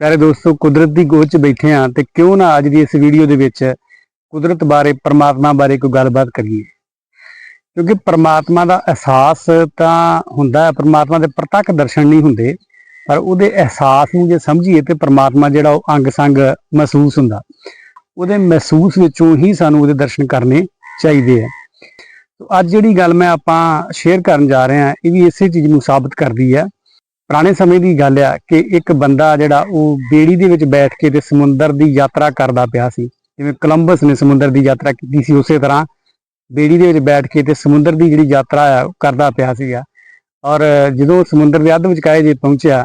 ਪਿਆਰੇ ਦੋਸਤੋ, ਕੁਦਰਤ ਦੀ ਗੋਦ 'ਚ ਬੈਠੇ ਆ ਤੇ ਕਿਉਂ ਨਾ ਅੱਜ ਦੀ ਇਸ ਵੀਡੀਓ ਦੇ ਵਿੱਚ ਕੁਦਰਤ ਬਾਰੇ, ਪਰਮਾਤਮਾ ਬਾਰੇ ਕੋਈ ਗੱਲਬਾਤ ਕਰੀਏ। ਕਿਉਂਕਿ ਪਰਮਾਤਮਾ ਦਾ ਅਹਿਸਾਸ ਤਾਂ ਹੁੰਦਾ ਹੈ, ਪਰਮਾਤਮਾ ਦੇ ਪ੍ਰਤੱਖ ਦਰਸ਼ਨ ਨਹੀਂ ਹੁੰਦੇ, ਪਰ ਉਹਦੇ ਅਹਿਸਾਸ ਨੂੰ ਜੇ ਸਮਝੀਏ ਤੇ ਪਰਮਾਤਮਾ ਜਿਹੜਾ ਉਹ ਅੰਗ ਸੰਗ ਮਹਿਸੂਸ ਹੁੰਦਾ, ਉਹਦੇ ਮਹਿਸੂਸ ਵਿੱਚੋਂ ਹੀ ਸਾਨੂੰ ਉਹਦੇ ਦਰਸ਼ਨ ਕਰਨੇ ਚਾਹੀਦੇ ਆ। ਤੋ ਅੱਜ ਜਿਹੜੀ ਗੱਲ ਮੈਂ ਆਪਾਂ ਸ਼ੇਅਰ ਕਰਨ ਜਾ ਰਹੇ ਹਾਂ, ਇਹ ਵੀ ਇਸੇ ਚੀਜ਼ ਨੂੰ ਸਾਬਤ ਕਰਦੀ ਹੈ ਪੁਰਾਣੇ ਸਮੇਂ ਦੀ ਗੱਲ ਆ ਕਿ ਇੱਕ ਬੰਦਾ ਜਿਹੜਾ ਉਹ ਬੇੜੀ ਦੇ ਵਿੱਚ ਬੈਠ ਕੇ ਤੇ ਸਮੁੰਦਰ ਦੀ ਯਾਤਰਾ ਕਰਦਾ ਪਿਆ ਸੀ। ਜਿਵੇਂ ਕੋਲੰਬਸ ਨੇ ਸਮੁੰਦਰ ਦੀ ਯਾਤਰਾ ਕੀਤੀ ਸੀ ਉਸੇ ਤਰ੍ਹਾਂ ਬੇੜੀ ਦੇ ਵਿੱਚ ਬੈਠ ਕੇ ਤੇ ਸਮੁੰਦਰ ਦੀ ਜਿਹੜੀ ਯਾਤਰਾ ਆ ਉਹ ਕਰਦਾ ਪਿਆ ਸੀਗਾ। ਔਰ ਜਦੋਂ ਸਮੁੰਦਰ ਦੇ ਅੱਧ ਵਿਚਕਾਏ ਜੇ ਪਹੁੰਚਿਆ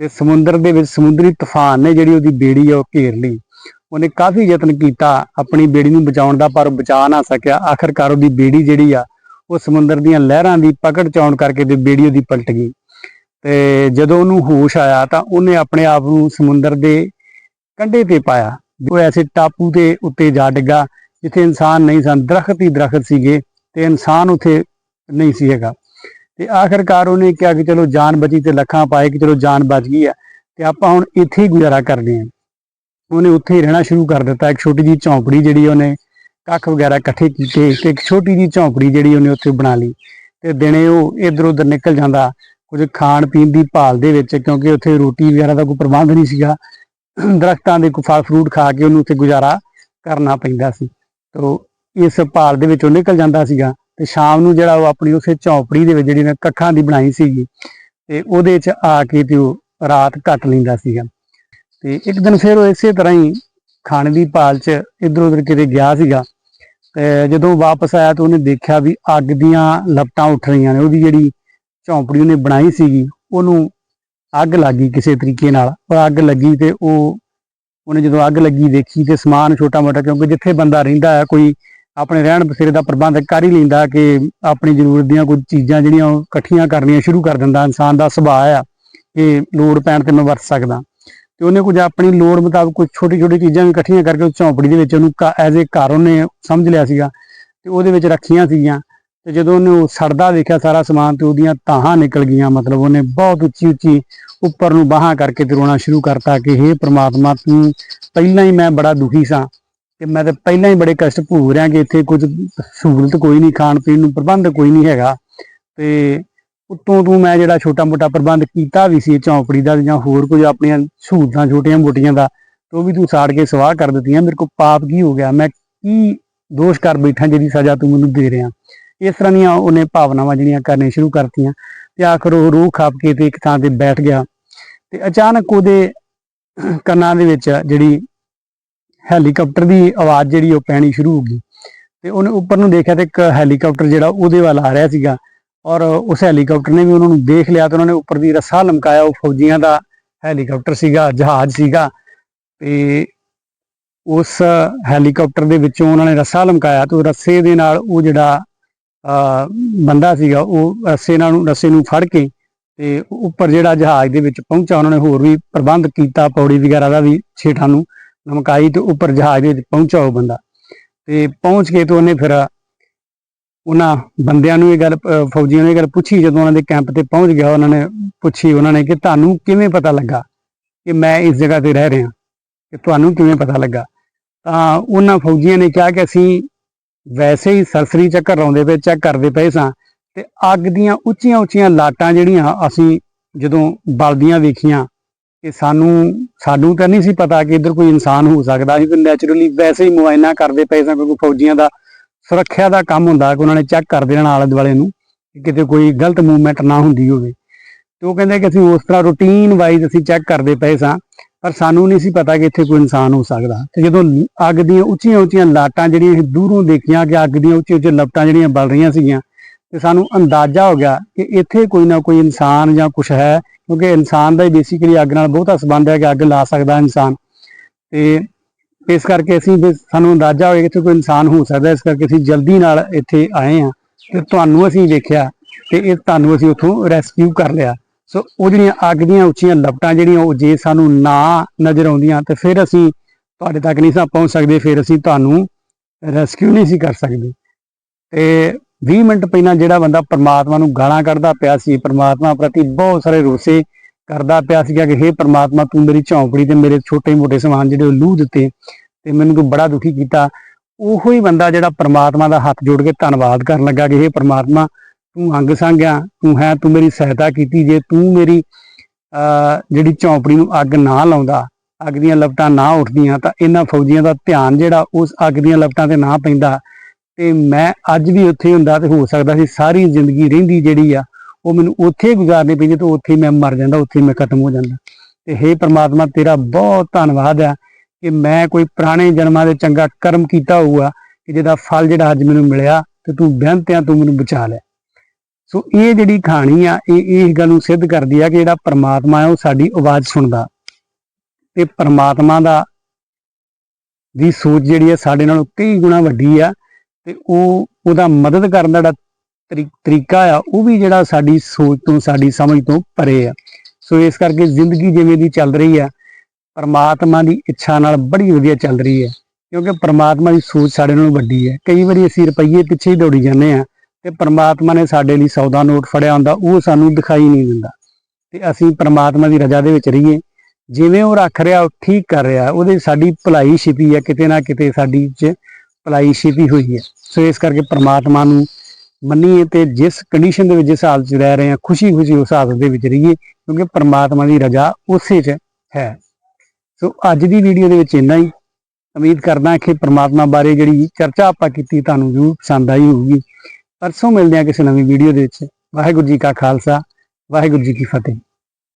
ਤੇ ਸਮੁੰਦਰ ਦੇ ਵਿੱਚ ਸਮੁੰਦਰੀ ਤੂਫਾਨ ਨੇ ਜਿਹੜੀ ਉਹਦੀ ਬੇੜੀ ਆ ਉਹ ਘੇਰ ਲਈ। ਉਹਨੇ ਕਾਫੀ ਯਤਨ ਕੀਤਾ ਆਪਣੀ ਬੇੜੀ ਨੂੰ ਬਚਾਉਣ ਦਾ ਪਰ ਉਹ ਬਚਾ ਨਾ ਸਕਿਆ। ਆਖਰਕਾਰ ਉਹਦੀ ਬੇੜੀ ਜਿਹੜੀ ਆ ਉਹ ਸਮੁੰਦਰ ਦੀਆਂ ਲਹਿਰਾਂ ਦੀ ਪਕੜ ਚ ਆਉਣ ਕਰਕੇ ਤੇ ਬੇੜੀ ਉਹਦੀ ਪਲਟ ਗਈ। ਤੇ ਜਦੋਂ ਉਹਨੂੰ ਹੋਸ਼ ਆਇਆ ਤਾਂ ਉਹਨੇ ਆਪਣੇ ਆਪ ਨੂੰ ਸਮੁੰਦਰ ਦੇ ਕੰਢੇ ਤੇ ਪਾਇਆ। ਉਹ ਐਸੇ ਟਾਪੂ ਦੇ ਉੱਤੇ ਜਾ ਡਿੱਗਾ ਜਿੱਥੇ ਇਨਸਾਨ ਨਹੀਂ ਸਨ। ਦਰਖਤ ਹੀ ਦਰਖਤ ਸੀਗੇ ਤੇ ਇਨਸਾਨ ਉੱਥੇ ਨਹੀਂ ਸੀ ਹੈਗਾ। ਤੇ ਆਖਰਕਾਰ ਉਹਨੇ ਕਿਹਾ ਕਿ ਚਲੋ ਜਾਨ ਬਚੀ ਤੇ ਲੱਖਾਂ ਪਾਏ ਕਿ ਚਲੋ ਜਾਨ ਬਚ ਗਈ ਆ ਤੇ ਆਪਾਂ ਹੁਣ ਇੱਥੇ ਹੀ ਗੁਜ਼ਾਰਾ ਕਰਦੇ ਹਾਂ। ਉਹਨੇ ਉੱਥੇ ਹੀ ਰਹਿਣਾ ਸ਼ੁਰੂ ਕਰ ਦਿੱਤਾ। ਇੱਕ ਛੋਟੀ ਜੀ ਝੌਂਪੜੀ ਜਿਹੜੀ ਉਹਨੇ ਕੱਖ ਵਗੈਰਾ ਇਕੱਠੇ ਕੀਤੇ ਤੇ ਇੱਕ ਛੋਟੀ ਜੀ ਝੌਂਪੜੀ ਜਿਹੜੀ ਉਹਨੇ ਉੱਥੇ ਬਣਾ ਲਈ ਤੇ ਦਿਨੇ ਉਹ ਇਧਰ ਉਧਰ ਨਿਕਲ ਜਾਂਦਾ ਕੁਝ ਖਾਣ ਪੀਣ ਦੀ ਭਾਲ ਦੇ ਵਿੱਚ, ਕਿਉਂਕਿ ਉੱਥੇ ਰੋਟੀ ਵਗੈਰਾ ਦਾ ਕੋਈ ਪ੍ਰਬੰਧ ਨਹੀਂ ਸੀਗਾ। ਦਰਖਤਾਂ ਦੇ ਕੋਈ ਫਲ ਫਰੂਟ ਖਾ ਕੇ ਉਹਨੂੰ ਉੱਥੇ ਗੁਜ਼ਾਰਾ ਕਰਨਾ ਪੈਂਦਾ ਸੀ। ਤੋ ਇਸ ਭਾਲ ਦੇ ਵਿੱਚ ਉਹ ਨਿਕਲ ਜਾਂਦਾ ਸੀਗਾ ਤੇ ਸ਼ਾਮ ਨੂੰ ਜਿਹੜਾ ਉਹ ਆਪਣੀ ਉਸੇ ਝੌਂਪੜੀ ਦੇ ਵਿੱਚ ਜਿਹੜੀ ਨੇ ਕੱਖਾਂ ਦੀ ਬਣਾਈ ਸੀਗੀ, ਤੇ ਉਹਦੇ 'ਚ ਆ ਕੇ ਤੇ ਉਹ ਰਾਤ ਕੱਟ ਲੈਂਦਾ ਸੀਗਾ। ਤੇ ਇੱਕ ਦਿਨ ਫਿਰ ਉਹ ਇਸੇ ਤਰ੍ਹਾਂ ਹੀ ਖਾਣੇ ਦੀ ਭਾਲ 'ਚ ਇਧਰ ਉਧਰ ਕਿਤੇ ਗਿਆ ਸੀਗਾ। ਤੇ ਜਦੋਂ ਵਾਪਸ ਆਇਆ ਤਾਂ ਉਹਨੇ ਦੇਖਿਆ ਵੀ ਅੱਗ ਦੀਆਂ ਲਪਟਾਂ ਉੱਠ ਰਹੀਆਂ ਨੇ ਉਹਦੀ ਜਿਹੜੀ ਝੌਂਪੜੀ ਉਹਨੇ ਬਣਾਈ ਸੀਗੀ, ਉਹਨੂੰ ਅੱਗ ਲੱਗੀ ਕਿਸੇ ਤਰੀਕੇ ਨਾਲ, ਉਹ ਅੱਗ ਲੱਗੀ ਤੇ ਉਹ ਉਹਨੇ ਜਦੋਂ ਅੱਗ ਲੱਗੀ ਦੇਖੀ ਤੇ ਸਮਾਨ ਛੋਟਾ ਮੋਟਾ, ਕਿਉਂਕਿ ਜਿੱਥੇ ਬੰਦਾ ਰਹਿੰਦਾ ਹੈ, ਕੋਈ ਆਪਣੇ ਰਹਿਣ ਬਸੇਰੇ ਦਾ ਪ੍ਰਬੰਧ ਕਰ ਹੀ ਲੈਂਦਾ ਕਿ ਆਪਣੀ ਜ਼ਰੂਰਤ ਦੀਆਂ ਕੁਝ ਚੀਜ਼ਾਂ ਜਿਹੜੀਆਂ ਉਹ ਇਕੱਠੀਆਂ ਕਰਨੀਆਂ ਸ਼ੁਰੂ ਕਰ ਦਿੰਦਾ, ਇਨਸਾਨ ਦਾ ਸੁਭਾਅ ਆ ਕਿ ਲੋੜ ਪੈਣ ਤੇ ਮੈਂ ਵਰਤ ਸਕਦਾ। ਤੇ ਉਹਨੇ ਕੁਝ ਆਪਣੀ ਲੋੜ ਮੁਤਾਬਕ ਕੁਝ ਛੋਟੀ ਛੋਟੀ ਚੀਜ਼ਾਂ ਵੀ ਇਕੱਠੀਆਂ ਕਰਕੇ ਉਹ ਝੌਂਪੜੀ ਦੇ ਵਿੱਚ ਉਹਨੂੰ ਐਜ਼ ਏ ਘਰ ਉਹਨੇ ਸਮਝ ਲਿਆ ਸੀਗਾ ਤੇ ਉਹਦੇ ਵਿੱਚ ਰੱਖੀਆਂ ਸੀਗੀਆਂ। ਤੇ ਜਦੋਂ ਉਹਨੇ ਉਹ ਸੜਦਾ ਦੇਖਿਆ ਸਾਰਾ ਸਮਾਨ ਤੇ ਉਹਦੀਆਂ ਤਾਹਾਂ ਨਿਕਲ ਗਈਆਂ, ਮਤਲਬ ਉਹਨੇ ਬਹੁਤ ਉੱਚੀ ਉੱਚੀ ਉੱਪਰ ਨੂੰ ਬਾਹਾਂ ਕਰਕੇ ਤੇ ਰੋਣਾ ਸ਼ੁਰੂ ਕਰਤਾ ਕਿ ਹੇ ਪ੍ਰਮਾਤਮਾ, ਤੂੰ ਪਹਿਲਾਂ ਹੀ ਮੈਂ ਬੜਾ ਦੁਖੀ ਸਾਂ ਕਿ ਮੈਂ ਤਾਂ ਪਹਿਲਾਂ ਹੀ ਬੜੇ ਕਸ਼ਟ ਭੋਗ ਰਿਹਾ ਕਿ ਇੱਥੇ ਕੁਝ ਸਹੂਲਤ ਕੋਈ ਨਹੀਂ, ਖਾਣ ਪੀਣ ਨੂੰ ਪ੍ਰਬੰਧ ਕੋਈ ਨਹੀਂ ਹੈਗਾ। ਤੇ ਉਤੋਂ ਤੂੰ ਮੈਂ ਜਿਹੜਾ ਛੋਟਾ ਮੋਟਾ ਪ੍ਰਬੰਧ ਕੀਤਾ ਵੀ ਸੀ ਇਹ ਝੌਂਪੜੀ ਦਾ ਜਾਂ ਹੋਰ ਕੁਝ ਆਪਣੀਆਂ ਸਹੂਲਤਾਂ ਛੋਟੀਆਂ ਮੋਟੀਆਂ ਦਾ, ਤੇ ਉਹ ਵੀ ਤੂੰ ਸਾੜ ਕੇ ਸਵਾਹ ਕਰ ਦਿੱਤੀਆਂ, ਮੇਰੇ ਕੋਲ ਪਾਪ ਕੀ ਹੋ ਗਿਆ? ਮੈਂ ਕੀ ਦੋਸ਼ ਕਰ ਬੈਠਾ ਜਿਹਦੀ ਸਜ਼ਾ ਤੂੰ ਮੈਨੂੰ ਦੇ ਰਿਹਾ? ਇਸ ਤਰ੍ਹਾਂ ਦੀਆਂ ਉਹਨੇ ਭਾਵਨਾਵਾਂ ਜਿਹੜੀਆਂ ਕਰਨੇ ਸ਼ੁਰੂ ਕਰਤੀਆਂ ਤੇ ਆਖਰ ਉਹ ਰੂਹ ਖਾਪ ਕੇ ਤੇ ਇੱਕ ਥਾਂ ਤੇ ਬੈਠ ਗਿਆ ਤੇ ਅਚਾਨਕ ਉਹਦੇ ਕੰਨਾਂ ਦੇ ਵਿੱਚ ਜਿਹੜੀ ਹੈਲੀਕਾਪਟਰ ਦੀ ਆਵਾਜ਼ ਜਿਹੜੀ ਉਹ ਪੈਣੀ ਸ਼ੁਰੂ ਹੋ ਗਈ ਤੇ ਉਹਨੇ ਉੱਪਰ ਨੂੰ ਦੇਖਿਆ ਤੇ ਇੱਕ ਹੈਲੀਕਾਪਟਰ ਜਿਹੜਾ ਉਹਦੇ ਵੱਲ ਆ ਰਿਹਾ ਸੀਗਾ ਔਰ ਉਸ ਹੈਲੀਕਾਪਟਰ ਨੇ ਵੀ ਉਹਨਾਂ ਨੂੰ ਦੇਖ ਲਿਆ ਤੇ ਉਹਨਾਂ ਨੇ ਉੱਪਰ ਦੀ ਰੱਸਾ ਲਮਕਾਇਆ, ਉਹ ਫੌਜੀਆਂ ਦਾ ਹੈਲੀਕਾਪਟਰ ਸੀਗਾ, ਜਹਾਜ਼ ਸੀਗਾ ਤੇ ਉਸ ਹੈਲੀਕਾਪਟਰ ਦੇ ਵਿੱਚੋਂ ਉਹਨਾਂ ਨੇ ਰੱਸਾ ਲਮਕਾਇਆ ਤੇ ਉਹ ਰੱਸੇ ਦੇ ਨਾਲ ਉਹ ਜਿਹੜਾ ਬੰਦਾ ਸੀਗਾ, ਉਹ ਰੱਸੇ ਨਾਲ ਨੂੰ, ਰੱਸੇ ਨੂੰ ਫੜ ਕੇ ਤੇ ਉੱਪਰ ਜਿਹੜਾ ਜਹਾਜ਼ ਦੇ ਵਿੱਚ ਪਹੁੰਚਾ, ਉਹਨਾਂ ਨੇ ਹੋਰ ਵੀ ਪ੍ਰਬੰਧ ਕੀਤਾ, ਪੌੜੀ ਵਗੈਰਾ ਦਾ ਵੀ ਛੇਠਾਂ ਨੂੰ ਲਮਕਾਈ ਤੇ ਉੱਪਰ ਜਹਾਜ਼ ਦੇ ਵਿੱਚ ਪਹੁੰਚਾ ਉਹ ਬੰਦਾ। ਤੇ ਪਹੁੰਚ ਕੇ ਤੇ ਉਹਨੇ ਫਿਰ ਉਹਨਾਂ ਬੰਦਿਆਂ ਨੂੰ ਇਹ ਗੱਲ ਫੌਜੀਆਂ ਨੂੰ ਇਹ ਗੱਲ ਪੁੱਛੀ, ਜਦੋਂ ਉਹਨਾਂ ਦੇ ਕੈਂਪ ਤੇ ਪਹੁੰਚ ਗਿਆ, ਉਹਨਾਂ ਨੇ ਪੁੱਛੀ, ਉਹਨਾਂ ਨੇ ਕਿ ਤੁਹਾਨੂੰ ਕਿਵੇਂ ਪਤਾ ਲੱਗਾ ਕਿ ਮੈਂ ਇਸ ਜਗ੍ਹਾ ਤੇ ਰਹਿ ਰਿਹਾ, ਕਿ ਤੁਹਾਨੂੰ ਕਿਵੇਂ ਪਤਾ ਲੱਗਾ? ਤਾਂ ਉਹਨਾਂ ਫੌਜੀਆਂ ਨੇ ਕਿਹਾ ਕਿ ਅਸੀਂ ਵੈਸੇ ਹੀ ਸਰਸਰੀ ਚੱਕਰ ਲਾਉਂਦੇ ਪਏ ਚੈੱਕ ਕਰਦੇ ਪਏ ਸਾਂ, ਤੇ ਅੱਗ ਦੀਆਂ ਉੱਚੀਆਂ ਉੱਚੀਆਂ ਲਾਟਾਂ ਜਿਹੜੀਆਂ ਅਸੀਂ ਜਦੋਂ ਬਲਦੀਆਂ ਵੇਖੀਆਂ ਕਿ ਸਾਨੂੰ ਸਾਨੂੰ ਤਾਂ ਨਹੀਂ ਸੀ ਪਤਾ ਕਿ ਇੱਧਰ ਕੋਈ ਇਨਸਾਨ ਹੋ ਸਕਦਾ ਅਸੀਂ ਤਾਂ ਨੈਚੁਰਲੀ ਵੈਸੇ ਹੀ ਮੁਆਇਨਾ ਕਰਦੇ ਪਏ ਸਾਂ, ਕਿਉਂਕਿ ਫੌਜੀਆਂ ਦਾ ਸੁਰੱਖਿਆ ਦਾ ਕੰਮ ਹੁੰਦਾ, ਕਿ ਉਹਨਾਂ ਨੇ ਚੈੱਕ ਕਰਦੇ ਰਹਿਣਾ ਆਲੇ ਦੁਆਲੇ ਨੂੰ, ਕਿ ਕਿਤੇ ਕੋਈ ਗਲਤ ਮੂਵਮੈਂਟ ਨਾ ਹੁੰਦੀ ਹੋਵੇ। ਤੇ ਉਹ ਕਹਿੰਦੇ ਕਿ ਅਸੀਂ ਉਸ ਤਰ੍ਹਾਂ ਰੂਟੀਨ ਵਾਈਜ਼ ਅਸੀਂ ਚੈੱਕ ਕਰਦੇ ਪਏ ਸਾਂ ਪਰ ਸਾਨੂੰ ਨਹੀਂ ਸੀ ਪਤਾ ਕਿ ਇੱਥੇ ਕੋਈ ਇਨਸਾਨ ਹੋ ਸਕਦਾ। ਤੇ ਜਦੋਂ ਅੱਗ ਦੀਆਂ ਉੱਚੀਆਂ ਉੱਚੀਆਂ ਲਾਟਾਂ ਜਿਹੜੀਆਂ ਅਸੀਂ ਦੂਰੋਂ ਦੇਖੀਆਂ ਕਿ ਅੱਗ ਦੀਆਂ ਉੱਚੀਆਂ ਉੱਚੀਆਂ ਲਪਟਾਂ ਜਿਹੜੀਆਂ ਬਲ ਰਹੀਆਂ ਸੀਗੀਆਂ, ਤੇ ਸਾਨੂੰ ਅੰਦਾਜ਼ਾ ਹੋ ਗਿਆ ਕਿ ਇੱਥੇ ਕੋਈ ਨਾ ਕੋਈ ਇਨਸਾਨ ਜਾਂ ਕੁਝ ਹੈ, ਕਿਉਂਕਿ ਇਨਸਾਨ ਦਾ ਹੀ ਬੇਸਿਕਲੀ ਅੱਗ ਨਾਲ ਬਹੁਤਾ ਸੰਬੰਧ ਹੈ ਕਿ ਅੱਗ ਲਾ ਸਕਦਾ ਇਨਸਾਨ। ਤੇ ਇਸ ਕਰਕੇ ਅਸੀਂ ਸਾਨੂੰ ਅੰਦਾਜ਼ਾ ਹੋਇਆ ਕਿ ਇੱਥੇ ਕੋਈ ਇਨਸਾਨ ਹੋ ਸਕਦਾ, ਇਸ ਕਰਕੇ ਅਸੀਂ ਜਲਦੀ ਨਾਲ ਇੱਥੇ ਆਏ ਆ ਤੇ ਤੁਹਾਨੂੰ ਅਸੀਂ ਦੇਖਿਆ ਤੇ ਇਹ ਤੁਹਾਨੂੰ ਅਸੀਂ ਉੱਥੋਂ ਰੈਸਕਿਊ ਕਰ ਲਿਆ। ਸੋ ਉਹ ਜਿਹੜੀਆਂ ਅੱਗ ਦੀਆਂ ਉੱਚੀਆਂ ਲਪਟਾਂ ਜਿਹੜੀਆਂ ਉਹ ਜੇ ਸਾਨੂੰ ਨਾ ਨਜ਼ਰ ਆਉਂਦੀਆਂ ਤੇ ਫਿਰ ਅਸੀਂ ਤੁਹਾਡੇ ਤੱਕ ਨਹੀਂ ਸਾਂ ਪਹੁੰਚ ਸਕਦੇ, ਫਿਰ ਅਸੀਂ ਤੁਹਾਨੂੰ ਰੈਸਕਿਊ ਨਹੀਂ ਸੀ ਕਰ ਸਕਦੇ। ਤੇ 20 ਮਿੰਟ ਪਹਿਲਾਂ ਜਿਹੜਾ ਬੰਦਾ ਪ੍ਰਮਾਤਮਾ ਨੂੰ ਗਾਲਾਂ ਕੱਢਦਾ ਪਿਆ ਸੀ, ਪਰਮਾਤਮਾ ਪ੍ਰਤੀ ਬਹੁਤ ਸਾਰੇ ਰੋਸੇ ਕਰਦਾ ਪਿਆ ਸੀਗਾ ਕਿ ਹੇ ਪਰਮਾਤਮਾ, ਤੂੰ ਮੇਰੀ ਝੌਂਪੜੀ ਤੇ ਮੇਰੇ ਛੋਟੇ ਮੋਟੇ ਸਮਾਨ ਜਿਹੜੇ ਉਹ ਲੂਹ ਦਿੱਤੇ ਤੇ ਮੈਨੂੰ ਤੂੰ ਬੜਾ ਦੁਖੀ ਕੀਤਾ। ਉਹੋ ਹੀ ਬੰਦਾ ਜਿਹੜਾ ਪਰਮਾਤਮਾ ਦਾ ਹੱਥ ਜੋੜ ਕੇ ਧੰਨਵਾਦ ਕਰਨ ਲੱਗਾ ਕਿ ਹੇ ਪਰਮਾਤਮਾ ਤੂੰ ਅੰਗ ਸੰਗ ਆ ਤੂੰ ਹੈ, ਤੂੰ ਮੇਰੀ ਸਹਾਇਤਾ ਕੀਤੀ। ਜੇ ਤੂੰ ਮੇਰੀ, ਅਹ, ਜਿਹੜੀ ਝੌਂਪੜੀ ਨੂੰ ਅੱਗ ਨਾ ਲਾਉਂਦਾ, ਅੱਗ ਦੀਆਂ ਲਪਟਾਂ ਨਾ ਉੱਠਦੀਆਂ, ਤਾਂ ਇਹਨਾਂ ਫੌਜੀਆਂ ਦਾ ਧਿਆਨ ਜਿਹੜਾ ਉਸ ਅੱਗ ਦੀਆਂ ਲਪਟਾਂ ਤੇ ਨਾ ਪੈਂਦਾ। ਤੇ ਮੈਂ ਅੱਜ ਵੀ ਉੱਥੇ ਹੁੰਦਾ ਤੇ ਹੋ ਸਕਦਾ ਸੀ ਸਾਰੀ ਜ਼ਿੰਦਗੀ ਰਹਿੰਦੀ ਜਿਹੜੀ ਆ, ਉਹ ਮੈਨੂੰ ਉੱਥੇ ਗੁਜ਼ਾਰਨੀ ਪੈਂਦੀ ਤੇ ਉੱਥੇ ਹੀ ਮੈਂ ਮਰ ਜਾਂਦਾ, ਉੱਥੇ ਮੈਂ ਖਤਮ ਹੋ ਜਾਂਦਾ। ਤੇ ਹੇ ਪ੍ਰਮਾਤਮਾ, ਤੇਰਾ ਬਹੁਤ ਧੰਨਵਾਦ ਆ ਕਿ ਮੈਂ ਕੋਈ ਪੁਰਾਣੇ ਜਨਮਾਂ ਦੇ ਚੰਗਾ ਕਰਮ ਕੀਤਾ ਹੋਊਗਾ, ਕਿ ਜਿਹਦਾ ਫਲ ਜਿਹੜਾ ਅੱਜ ਮੈਨੂੰ ਮਿਲਿਆ, ਤੇ ਤੂੰ ਬੇਨਤਿਆਂ ਤੂੰ ਮੈਨੂੰ ਬਚਾ ਲਿਆ ਸੋ ਇਹ ਜਿਹੜੀ ਕਹਾਣੀ ਆ, ਇਹ ਇਸ ਗੱਲ ਨੂੰ ਸਿੱਧ ਕਰਦੀ ਆ ਕਿ ਜਿਹੜਾ ਪਰਮਾਤਮਾ ਹੈ ਉਹ ਸਾਡੀ ਆਵਾਜ਼ ਸੁਣਦਾ। ਤੇ ਪਰਮਾਤਮਾ ਦਾ ਦੀ ਸੋਚ ਜਿਹੜੀ ਹੈ ਸਾਡੇ ਨਾਲੋਂ ਕਈ ਗੁਣਾ ਵੱਡੀ ਆ ਤੇ ਉਹ, ਉਹਦਾ ਮਦਦ ਕਰਨ ਦਾ ਜਿਹੜਾ ਤਰੀ- ਤਰੀਕਾ ਆ, ਉਹ ਵੀ ਜਿਹੜਾ ਸਾਡੀ ਸੋਚ ਤੋਂ, ਸਾਡੀ ਸਮਝ ਤੋਂ ਪਰੇ ਆ। ਸੋ ਇਸ ਕਰਕੇ ਜ਼ਿੰਦਗੀ ਜਿਵੇਂ ਦੀ ਚੱਲ ਰਹੀ ਆ, ਪਰਮਾਤਮਾ ਦੀ ਇੱਛਾ ਨਾਲ ਬੜੀ ਵਧੀਆ ਚੱਲ ਰਹੀ ਹੈ ਕਿਉਂਕਿ ਪਰਮਾਤਮਾ ਦੀ ਸੋਚ ਸਾਡੇ ਨਾਲੋਂ ਵੱਡੀ ਹੈ ਕਈ ਵਾਰੀ ਅਸੀਂ ਰੁਪਈਏ ਪਿੱਛੇ ਹੀ ਦੌੜੀ ਜਾਂਦੇ ਆ ਤੇ ਪਰਮਾਤਮਾ ਨੇ ਸਾਡੇ ਲਈ ਸੌਦਾ ਨੋਟ ਫੜਿਆ ਹੁੰਦਾ, ਉਹ ਸਾਨੂੰ ਦਿਖਾਈ ਨਹੀਂ ਦਿੰਦਾ। ਤੇ ਅਸੀਂ ਪ੍ਰਮਾਤਮਾ ਦੀ ਰਜ਼ਾ ਦੇ ਵਿੱਚ ਰਹੀਏ। ਜਿਵੇਂ ਉਹ ਰੱਖ ਰਿਹਾ, ਉਹ ਠੀਕ ਕਰ ਰਿਹਾ। ਉਹਦੇ ਸਾਡੀ ਭਲਾਈ ਛਿਪੀ ਹੈ, ਕਿਤੇ ਨਾ ਕਿਤੇ ਸਾਡੀ ਚ ਭਲਾਈ ਛਿਪੀ ਹੋਈ ਹੈ। ਸੋ ਇਸ ਕਰਕੇ ਪਰਮਾਤਮਾ ਨੂੰ ਮੰਨੀਏ ਤੇ ਜਿਸ ਕੰਡੀਸ਼ਨ ਦੇ ਵਿੱਚ ਜਿਸ ਹਾਲਤ 'ਚ ਰਹਿ ਰਹੇ ਹਾਂ ਖੁਸ਼ੀ ਖੁਸ਼ੀ ਉਸ ਹਾਲਤ ਦੇ ਵਿੱਚ ਰਹੀਏ, ਕਿਉਂਕਿ ਪਰਮਾਤਮਾ ਦੀ ਰਜ਼ਾ ਉਸੇ 'ਚ ਹੈ। ਸੋ ਅੱਜ ਦੀ ਵੀਡੀਓ ਦੇ ਵਿੱਚ ਇੰਨਾ ਹੀ। ਉਮੀਦ ਕਰਦਾ ਕਿ ਪ੍ਰਮਾਤਮਾ ਬਾਰੇ ਜਿਹੜੀ ਚਰਚਾ ਆਪਾਂ ਕੀਤੀ, ਤੁਹਾਨੂੰ ਜ਼ਰੂਰ ਪਸੰਦ ਆਈ ਹੋਊਗੀ। ਪਰਸੋਂ ਮਿਲਦੇ ਹਾਂ ਕਿਸੇ ਨਵੀਂ ਵੀਡੀਓ ਦੇ ਵਿੱਚ। ਵਾਹਿਗੁਰੂ ਜੀ ਕਾ ਖਾਲਸਾ, ਵਾਹਿਗੁਰੂ ਜੀ ਕੀ ਫਤਿਹ।